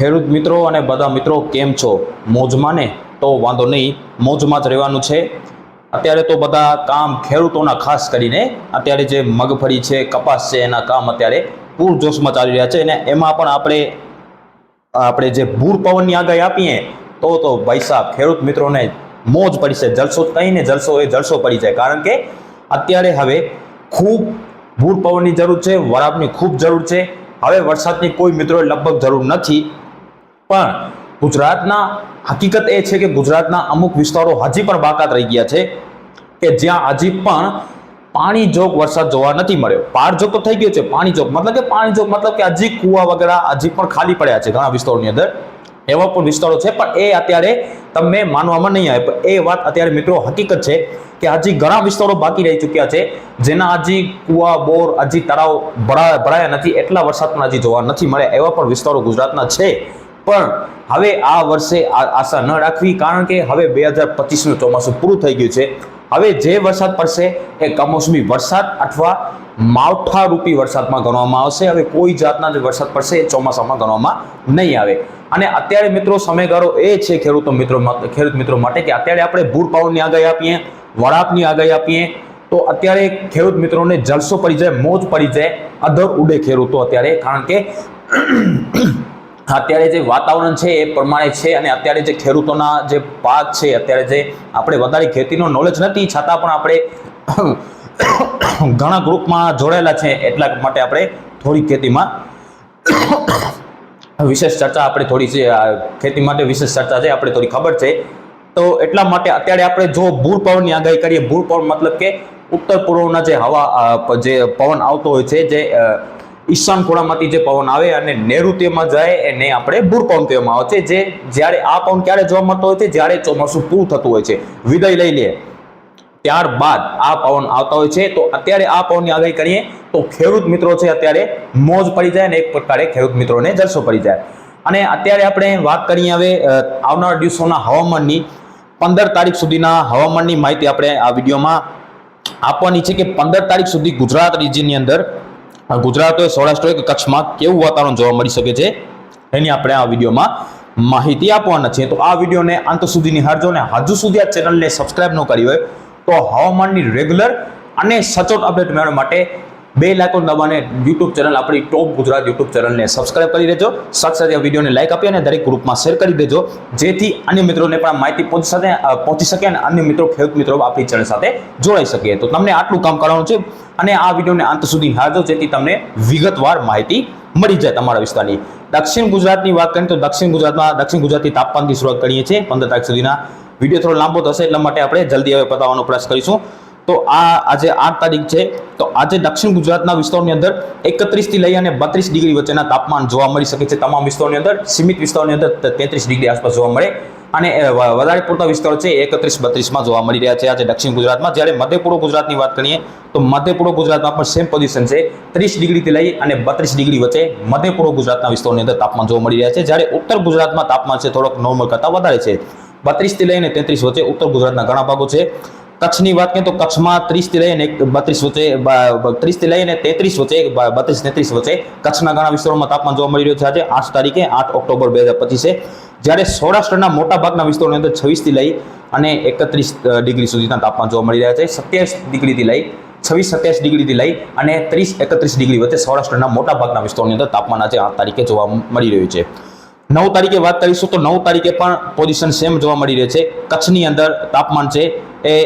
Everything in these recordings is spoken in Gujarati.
ખેડૂત મિત્રો અને બધા મિત્રો કેમ છો? મોજમાં ને તો વાંધો નહીં, મોજમાં જ રહેવાનું છે. અત્યારે તો બધા કામ ખેડૂતોના ખાસ કરીને, અત્યારે જે મગફળી છે, કપાસ છે, એના કામ અત્યારે પૂરજોશમાં ચાલી રહ્યા છે. અને એમાં પણ આપણે આપણે જે ભૂર પવનની આગાહી આપીએ, તો તો ભાઈ સાહેબ, ખેડૂત મિત્રોને મોજ પડી છે. જલસો કહીને જલસો એ જલસો પડી જાય. કારણ કે અત્યારે હવે ખૂબ ભૂર પવનની જરૂર છે, વરાપની ખૂબ જરૂર છે. હવે વરસાદની કોઈ મિત્રોએ લગભગ જરૂર નથી. પણ ગુજરાતના હકીકત એ છે કે ગુજરાતના અમુક વિસ્તારો હજી પણ બાકાત રહી ગયા છે કે જ્યાં હજી પણ પાણી જોગ વરસાદ જોવા નથી મળ્યો. પાર જોગ તો થઈ ગયો છે, પાણી જોગ મતલબ કે પાણી જોગ મતલબ કે હજી કુવા વગેરે હજી પણ ખાલી પડ્યા છે ઘણા વિસ્તારોની અંદર. એવા પણ વિસ્તારો છે, પણ એ અત્યારે તમને માનવામાં નહીં આવે. પણ એ વાત અત્યારે મિત્રો હકીકત છે કે હજી ઘણા વિસ્તારો બાકી રહી ચૂક્યા છે, જેના હજી કુવા, બોર, હજી તળાવ ભરા ભરાયા નથી. એટલા વરસાદ પણ હજી જોવા નથી મળ્યા. એવા પણ વિસ્તારો ગુજરાતના છે. પણ હવે આ વર્ષે આશા ન રાખવી કારણ કે હવે બે હજાર પચીસનું ચોમાસું પૂરું થઈ ગયું છે. હવે જે વરસાદ પડશે એ કમોસમી વરસાદ અથવા માવઠારૂપી વરસાદમાં ગણવામાં આવશે. હવે કોઈ જાતના જે વરસાદ પડશે એ ચોમાસામાં ગણવામાં નહીં આવે. અને અત્યારે મિત્રો સમયગાળો એ છે ખેડૂતો મિત્રો ખેડૂત મિત્રો માટે કે અત્યારે આપણે ભૂર પવનની આગાહી આપીએ વડાપની આગાહી આપીએ, તો અત્યારે ખેડૂત મિત્રોને જલસો પડી જાય, મોજ પડી જાય, અધર ઉડે ખેડૂતો અત્યારે. કારણ કે અત્યારે જે વાતાવરણ છે એ પ્રમાણે છે અને અત્યારે જે ખેડૂતોના જે પાક છે, અત્યારે જે આપણે વધારે ખેતીનો નોલેજ નથી, છતાં પણ આપણે ઘણા ગ્રુપમાં જોડાયેલા છે, એટલા માટે આપણે થોડી ખેતીમાં વિશેષ ચર્ચા આપણે થોડી ખેતી માટે વિશેષ ચર્ચા છે, આપણે થોડી ખબર છે. તો એટલા માટે અત્યારે આપણે જો ભૂર પવનની આગાહી કરીએ ભૂર પવન મતલબ કે ઉત્તર પૂર્વના જે હવા જે પવન આવતો હોય છે, જે ઈશાન ખૂણામાંથી જે પવન આવે અને નૈઋત્યમાં જાય એને આપણે ભૂર પવન કહેવામાં આવે છે, જે જ્યારે આ પવન ક્યારે જોવા મળતો હોય છે, જ્યારે ચોમાસું પૂરું થતું હોય છે. વિદાય લઈ લે. ત્યારબાદ આ પવન આવતા હોય છે, તો અત્યારે આ પવનની આગાહી કરીએ, તો ખેડૂત મિત્રો છે અત્યારે મોજ પડી જાય અને એક પ્રકારે ખેડૂત મિત્રોને જલસો પડી જાય. અને અત્યારે આપણે વાત કરીએ હવે આવનારા દિવસોના હવામાનની. પંદર તારીખ સુધીના હવામાનની માહિતી આપણે આ વિડીયોમાં આપવાની છે કે પંદર તારીખ સુધી ગુજરાત રિજિયનની અંદર ગુજરાત સૌરાષ્ટ્ર કચ્છમાં કેવું વાતાવરણ જોવા મળી શકે છે એની આપણે આ વિડીયોમાં માહિતી આપવાના છે તો આ વિડીયોને અંત સુધી નિહાળજો અને હજુ સુધી આ ચેનલને સબસ્ક્રાઇબ ન કરી હોય તો હવામાનની રેગ્યુલર અને સચોટ અપડેટ મેળવવા માટે બે લાખો નવાને યુટ્યુબ ચેનલ આપણી ટોપ ગુજરાત યુટ્યુબ ચેનલને સબસ્ક્રાઇબ કરી દેજો. સાથે સાથે વિડીયોને લાઇક આપી અને દરેક ગ્રુપમાં શેર કરી દેજો. જેથી અન્ય મિત્રોને પણ માહિતી પહોંચી શકે પહોંચી શકે અને અન્ય મિત્રો, ખેડૂત મિત્રો આપણી ચેનલ સાથે જોડાઈ શકે તો તમને આટલું કામ કરવાનું છે અને આ વિડીયોને અંત સુધી નિહાળજો જેથી તમને વિગતવાર માહિતી મળી જાય તમારા વિસ્તારની. દક્ષિણ ગુજરાતની વાત કરીએ તો દક્ષિણ ગુજરાતમાં, દક્ષિણ ગુજરાતથી તાપમાનથી શરૂઆત કરીએ છીએ. પંદર તારીખ સુધીના વીડિયો થોડો લાંબો થશે, એટલા માટે આપણે જલ્દી હવે પતાવવાનો પ્રયાસ કરીશું. તો આ આજે આઠ તારીખ છે. તો આજે દક્ષિણ ગુજરાતના વિસ્તારોની અંદર એકત્રીસથી લઈ અને બત્રીસ ડિગ્રી વચ્ચેના તાપમાન જોવા મળી શકે છે તમામ વિસ્તારોની અંદર. સીમિત વિસ્તારોની અંદર તેત્રીસ ડિગ્રી આસપાસ જોવા મળે. અને વધારે પૂરતા વિસ્તારો છે એકત્રીસ બત્રીસમાં જોવા મળી રહ્યા છે આજે દક્ષિણ ગુજરાતમાં. જ્યારે મધ્યપૂર્વ ગુજરાતની વાત કરીએ, તો મધ્યપૂર્વ ગુજરાતમાં પણ સેમ પોઝિશન છે. ત્રીસ ડિગ્રીથી લઈ અને બત્રીસ ડિગ્રી વચ્ચે મધ્યપૂર્વ ગુજરાતના વિસ્તારોની અંદર તાપમાન જોવા મળી રહ્યા છે. જ્યારે ઉત્તર ગુજરાતમાં તાપમાન છે થોડોક નોર્મલ કરતાં વધારે છે. બત્રીસથી લઈને તેત્રીસ વચ્ચે ઉત્તર ગુજરાતના ઘણા ભાગો છે. કચ્છની વાત કરીએ તો કચ્છમાં ત્રીસથી લઈને બત્રીસ વચ્ચે ત્રીસથી લઈને તેત્રીસ વચ્ચે બત્રીસ તેત્રીસ વચ્ચે કચ્છના ઘણા વિસ્તારોમાં તાપમાન જોવા મળી રહ્યું છે. આજે આઠ તારીખે આઠ ઓક્ટોબર બે હજાર પચીસે. જ્યારે સૌરાષ્ટ્રના મોટા ભાગના વિસ્તારોની અંદર છવ્વીસથી લઈ અને એકત્રીસ ડિગ્રી સુધીના તાપમાન જોવા મળી રહ્યા છે. સત્યાવીસ ડિગ્રીથી લઈ, છવ્વીસ, સત્યાવીસ ડિગ્રીથી લઈ અને ત્રીસ, એકત્રીસ ડિગ્રી વચ્ચે સૌરાષ્ટ્રના મોટા ભાગના વિસ્તારોની અંદર તાપમાન આજે આઠ તારીખે જોવા મળી રહ્યું છે. નવ તારીખે વાત કરીશું તો નવ તારીખે પણ પોઝિશન સેમ જોવા મળી રહે છે. કચ્છની અંદર તાપમાન છે એ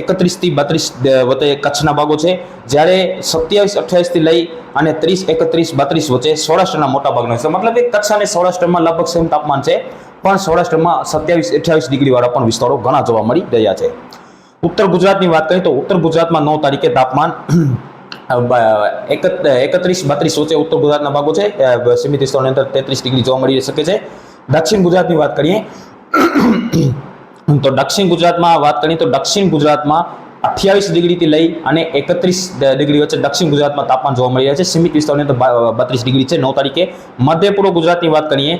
એકત્રીસથી બત્રીસ વચ્ચે કચ્છના ભાગો છે. જ્યારે સત્યાવીસ, અઠ્યાવીસથી લઈ અને ત્રીસ, એકત્રીસ, બત્રીસ વચ્ચે સૌરાષ્ટ્રના મોટા ભાગનો છે. મતલબ કે કચ્છ અને સૌરાષ્ટ્રમાં લગભગ સેમ તાપમાન છે. પણ સૌરાષ્ટ્રમાં સત્યાવીસ, અઠ્યાવીસ ડિગ્રીવાળા પણ વિસ્તારો ઘણા જોવા મળી રહ્યા છે. ઉત્તર ગુજરાતની વાત કરીએ તો ઉત્તર ગુજરાતમાં નવ તારીખે તાપમાન એકત્રીસ, બત્રીસ વચ્ચે ઉત્તર ગુજરાતના ભાગો છે. સીમિત વિસ્તારોની અંદર તેત્રીસ ડિગ્રી જોવા મળી શકે છે. દક્ષિણ ગુજરાતની વાત કરીએ તો દક્ષિણ ગુજરાતમાં વાત કરીએ તો દક્ષિણ ગુજરાતમાં અઠ્યાવીસ ડિગ્રીથી લઈ અને એકત્રીસ ડિગ્રી વચ્ચે દક્ષિણ ગુજરાતમાં તાપમાન જોવા મળી રહ્યા છે. સીમિત વિસ્તારની અંદર બત્રીસ ડિગ્રી છે. નવ તારીખે મધ્ય ગુજરાતની વાત કરીએ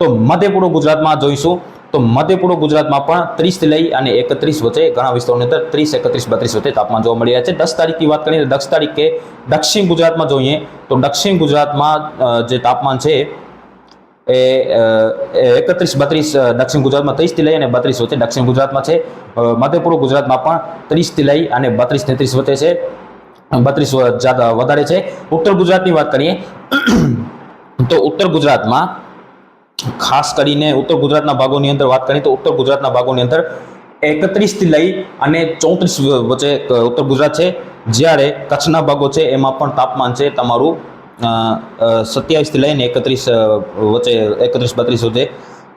તો મધ્ય ગુજરાતમાં જોઈશું તો મધ્ય ગુજરાતમાં પણ ત્રીસથી લઈ અને એકત્રીસ વચ્ચે ઘણા વિસ્તારોની અંદર ત્રીસ, એકત્રીસ, બત્રીસ વચ્ચે તાપમાન જોવા મળી રહ્યા છે. દસ તારીખની વાત કરીએ તો દસ તારીખે દક્ષિણ ગુજરાતમાં જોઈએ તો દક્ષિણ ગુજરાતમાં જે તાપમાન છે એ એકત્રીસ, બત્રીસ દક્ષિણ ગુજરાતમાં ત્રીસથી લઈ અને બત્રીસ વચ્ચે દક્ષિણ ગુજરાતમાં છે. મધ્યપૂર્વ ગુજરાતમાં પણ ત્રીસથી લઈ અને બત્રીસ તેત્રીસ વચ્ચે છે. બત્રીસ વધારે છે. ઉત્તર ગુજરાતની વાત કરીએ, તો ઉત્તર ગુજરાતમાં ખાસ કરીને ઉત્તર ગુજરાતના ભાગોની અંદર વાત કરીએ તો ઉત્તર ગુજરાતના ભાગોની અંદર એકત્રીસથી લઈ અને ચોત્રીસ વચ્ચે ઉત્તર ગુજરાત છે. જ્યારે કચ્છના ભાગો છે, એમાં પણ તાપમાન છે તમારું સત્યાવીસથી લઈને એકત્રીસ વચ્ચે એકત્રીસ, બત્રીસ સુધી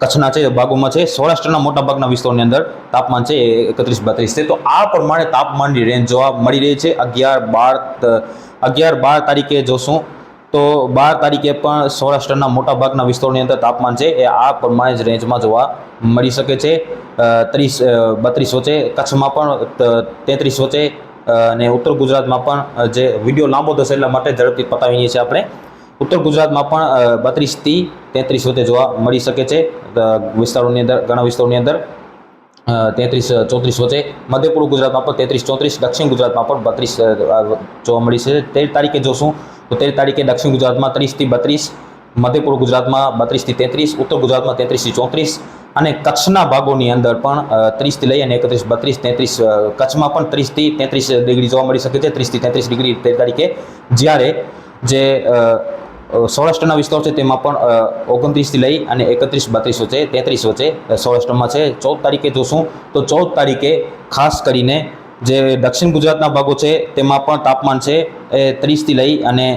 કચ્છના છે ભાગોમાં છે, સૌરાષ્ટ્રના મોટા ભાગના વિસ્તારોની અંદર તાપમાન છે એકત્રીસ, બત્રીસ છે. તો આ પ્રમાણે તાપમાનની રેન્જ જોવા મળી રહી છે. અગિયાર, બાર અગિયાર, બાર તારીખે જોશું. તો બાર તારીખે પણ સૌરાષ્ટ્રના મોટા ભાગના વિસ્તારોની અંદર તાપમાન છે એ આ પ્રમાણે જ રેન્જમાં જોવા મળી શકે છે. ત્રીસ બત્રીસ વચ્ચે કચ્છમાં પણ તેત્રીસ વચ્ચે અને ઉત્તર ગુજરાતમાં પણ જે વીડિયો લાંબો થશે એટલા માટે ઝડપથી પતાવીએ છીએ આપણે. ઉત્તર ગુજરાતમાં પણ બત્રીસથી તેત્રીસ વચ્ચે જોવા મળી શકે છે. વિસ્તારોની અંદર, ઘણા વિસ્તારોની અંદર તેત્રીસ ચોત્રીસ વચ્ચે. મધ્ય ગુજરાતમાં પણ તેત્રીસ, ચોત્રીસ, દક્ષિણ ગુજરાતમાં પણ બત્રીસ જોવા મળી છે. તેર તારીખે જોશું તો તેર તારીખે દક્ષિણ ગુજરાતમાં ત્રીસથી બત્રીસ, મધ્ય ગુજરાતમાં બત્રીસથી તેત્રીસ, ઉત્તર ગુજરાતમાં તેત્રીસથી ચોત્રીસ અને કચ્છના ભાગોની અંદર પણ ત્રીસથી લઈ અને એકત્રીસ, બત્રીસ, તેત્રીસ કચ્છમાં પણ ત્રીસથી તેત્રીસ ડિગ્રી જોવા મળી શકે છે. ત્રીસથી તેત્રીસ ડિગ્રી તે તારીખે જ્યારે જે સૌરાષ્ટ્રના વિસ્તારો છે તેમાં પણ ઓગણત્રીસથી લઈ અને એકત્રીસ, બત્રીસ વચ્ચે, તેત્રીસ વચ્ચે સૌરાષ્ટ્રમાં છે. ચૌદ તારીખે જોશું તો ચૌદ તારીખે ખાસ કરીને જે દક્ષિણ ગુજરાતના ભાગો છે તેમાં પણ તાપમાન છે એ ત્રીસથી લઈ અને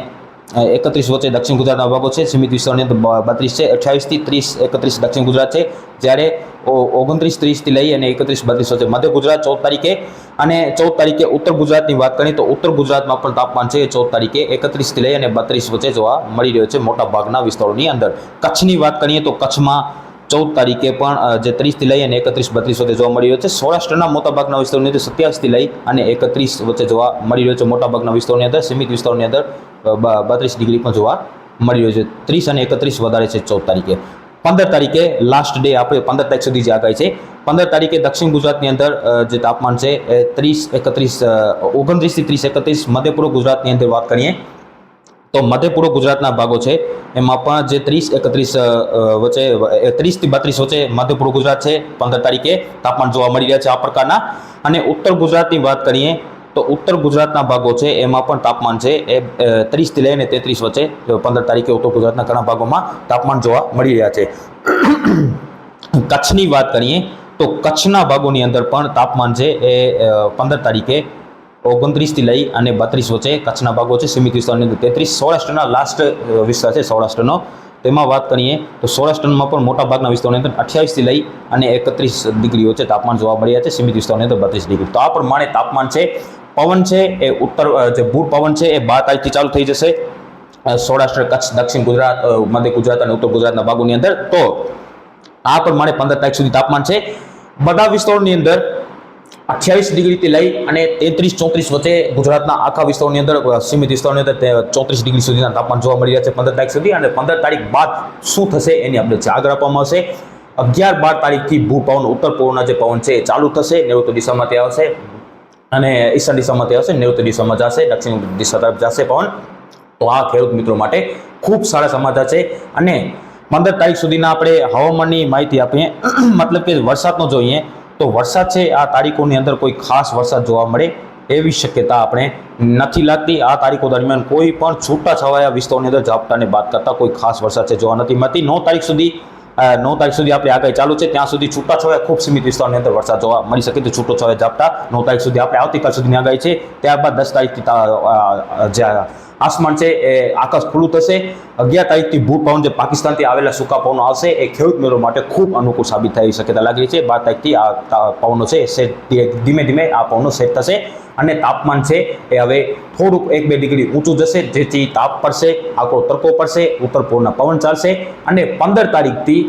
એકત્રીસ વચ્ચે દક્ષિણ ગુજરાતના ભાગો છે. સીમિત વિસ્તારની બત્રીસ છે. અઠ્યાવીસથી ત્રીસ, એકત્રીસ દક્ષિણ ગુજરાત છે. જ્યારે ઓગણત્રીસ ત્રીસથી લઈ અને એકત્રીસ બત્રીસ વચ્ચે મધ્ય ગુજરાત ચૌદ તારીખે અને ચૌદ તારીખે ઉત્તર ગુજરાતની વાત કરીએ તો ઉત્તર ગુજરાતમાં પણ તાપમાન છે. ચૌદ તારીખે એકત્રીસથી લઈ અને બત્રીસ વચ્ચે જોવા મળી રહ્યો છે મોટા ભાગના વિસ્તારોની અંદર. કચ્છની વાત કરીએ તો કચ્છમાં ચૌદ તારીખે પણ જે ત્રીસથી લઈ અને એકત્રીસ, બત્રીસ વચ્ચે જોવા મળી રહ્યો છે. સૌરાષ્ટ્રના મોટાભાગના વિસ્તારોની અંદર સત્યાવીસથી લઈ અને એકત્રીસ વચ્ચે જોવા મળી રહ્યો છે. મોટાભાગના વિસ્તારોની અંદર, સીમિત વિસ્તારોની અંદર બત્રીસ ડિગ્રી પણ જોવા મળી રહ્યો છે. ત્રીસ અને એકત્રીસ વધારે છે ચૌદ તારીખે. પંદર તારીખે લાસ્ટ ડે આપણે પંદર તારીખ સુધી જે આગાહી છે. પંદર તારીખે દક્ષિણ ગુજરાતની અંદર જે તાપમાન છે એ ત્રીસ એકત્રીસ ઓગણત્રીસથી ત્રીસ એકત્રીસ મધ્યપૂર્વ ગુજરાતની અંદર વાત કરીએ તો મધ્ય ગુજરાતના ભાગો છે. એમાં પણ જે ત્રીસ, એકત્રીસ વચ્ચે ત્રીસથી બત્રીસ વચ્ચે મધ્ય ગુજરાત છે, પંદર તારીખે તાપમાન જોવા મળી રહ્યા છે આ પ્રકારના. અને ઉત્તર ગુજરાતની વાત કરીએ તો ઉત્તર ગુજરાતના ભાગો છે, એમાં પણ તાપમાન છે, એ ત્રીસથી લઈને તેત્રીસ વચ્ચે પંદર તારીખે ઉત્તર ગુજરાતના ઘણા ભાગોમાં તાપમાન જોવા મળી રહ્યા છે. કચ્છની વાત કરીએ તો કચ્છના ભાગોની અંદર પણ તાપમાન છે, એ પંદર તારીખે ઓગણત્રીસથી લઈ અને બત્રીસ વચ્ચે કચ્છના ભાગો છે. સીમિત વિસ્તારની અંદર તેત્રીસ. સૌરાષ્ટ્રના લાસ્ટ વિસ્તાર છે સૌરાષ્ટ્રનો. તેમાં વાત કરીએ તો સૌરાષ્ટ્રમાં પણ મોટા ભાગના વિસ્તારોની અંદર અઠ્યાવીસથી લઈ અને એકત્રીસ ડિગ્રી વચ્ચે તાપમાન જોવા મળ્યા છે. સીમિત વિસ્તારની અંદર બત્રીસ ડિગ્રી. તો આ પ્રમાણે તાપમાન છે. પવન છે એ ઉત્તર જે ભૂર પવન છે એ બાર તારીખથી ચાલુ થઈ જશે. સૌરાષ્ટ્ર, કચ્છ, દક્ષિણ ગુજરાત મધ્ય ગુજરાત અને ઉત્તર ગુજરાતના ભાગોની અંદર. તો આ પ્રમાણે પંદર તારીખ સુધી તાપમાન છે. બધા વિસ્તારોની અંદર અઠ્યાવીસ ડિગ્રીથી લઈ અને તેત્રીસ ચોત્રીસ વચ્ચે ગુજરાતના આખા વિસ્તારોની અંદર સીમિત વિસ્તારોની અંદર ચોત્રીસ ડિગ્રી સુધીના તાપમાન જોવા મળી રહ્યા છે પંદર તારીખ સુધી અને પંદર તારીખ બાદ શું થશે એની અપડેટ છે. આગળ આપવામાં આવશે, અગિયાર બાર તારીખથી ભૂ પવન, ઉત્તર પૂર્વના જે પવન છે એ ચાલુ થશે નૈઋત્ય તે આવશે અને ઈશાન દિશામાંથી આવશે નૈઋત્ય દિશામાં જશે, દક્ષિણ દિશા તરફ જશે પવન. તો આ ખેડૂત મિત્રો માટે ખૂબ સારા સમાચાર છે અને પંદર તારીખ સુધીના આપણે હવામાનની માહિતી આપીએ. મતલબ કે વરસાદનો જોઈએ તો વરસાદ છે આ તારીખોની અંદર કોઈ ખાસ વરસાદ જોવા મળે એવી શક્યતા આપણે નથી લાગતી. આ તારીખો દરમિયાન કોઈ પણ છૂટાછવાયા વિસ્તારોની અંદર ઝાપટાને બાદ કરતા કોઈ ખાસ વરસાદ છે જોવા નથી મળતી. નવ તારીખ સુધી નવ તારીખ સુધી આપણે આગાહી ચાલુ છે. ત્યાં સુધી છૂટા છવાયા ખૂબ સીમિત વિસ્તારની અંદર વરસાદ જોવા મળી શકે તો છૂટોછવાયા ઝાપટા નવ તારીખ સુધી આપણે આવતીકાલ સુધીની આગાહી છે. ત્યારબાદ દસ તારીખથી તા- અ, અ, જે આસમાન છે, એ આકાશ ખુલ્લું થશે. અગિયાર તારીખથી ભૂ પવન જે પાકિસ્તાનથી આવેલા સૂકા પવનો આવશે, એ ખેડૂત મેળો માટે ખૂબ અનુકૂળ સાબિત થઈ શક્યતા લાગી છે. બાર તારીખથી આ પવનો છે, એ ધીમે ધીમે આ પવનો સેટ થશે અને તાપમાન છે, એ હવે થોડુંક એક, બે ડિગ્રી ઊંચું જશે, જેથી તાપ પડશે આકરો તડકો પડશે, ઉત્તર પૂર્વના પવન ચાલશે અને પંદર તારીખથી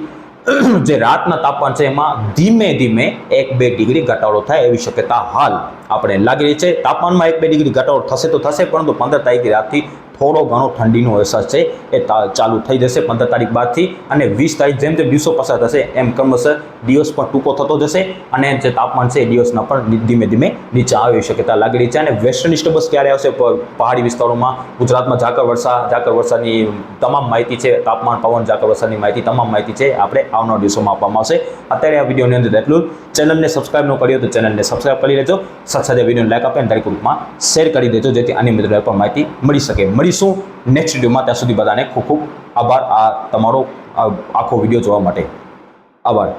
જે રાતના તાપમાન છે એમાં ધીમે ધીમે એક બે ડિગ્રી ઘટાડો થાય એવી શક્યતા હાલ આપણે લાગી રહી છે. તાપમાનમાં એક બે ડિગ્રી ઘટાડો થશે તો થશે, પરંતુ પંદર તારીખથી રાતથી થોડો ઘણો ઠંડીનો અહેસાસ છે એ ચાલુ થઈ જશે પંદર તારીખ બાદથી અને વીસ તારીખ જેમ જેમ દિવસો પસાર થશે એમ ક્રમશઃ દિવસ પણ ટૂંકો થતો જશે અને જે તાપમાન છે એ દિવસના પણ ધીમે ધીમે નીચે આવી શક્યતા લાગી રહી છે અને વેસ્ટર્ન ડિસ્ટર્બન્સ ક્યારે આવશે પહાડી વિસ્તારોમાં, ગુજરાતમાં ઝાકર વર્ષા ઝાકર વર્ષાની તમામ માહિતી છે, તાપમાન, પવન ઝાકર વર્ષાની માહિતી, તમામ માહિતી છે આપણે આવનાર દિવસોમાં આપવામાં આવશે. અત્યારે આ વિડીયોની અંદર એટલું ચેનલને સબસ્ક્રાઈબ ન કર્યો તો ચેનલને સબસ્ક્રાઈબ કરી લેજો. સાથે સાથે વિડીયોને લાઈક આપે અને દરેક ગ્રુપમાં શેર કરી દેજો જેથી આની મિત્રો પણ માહિતી મળી શકે. મળીશું નેક્સ્ટ વિડીયોમાં ત્યાં સુધી બધાને ખૂબ ખૂબ આભાર. આ તમારો આખો વીડિયો જોવા માટે. આભાર.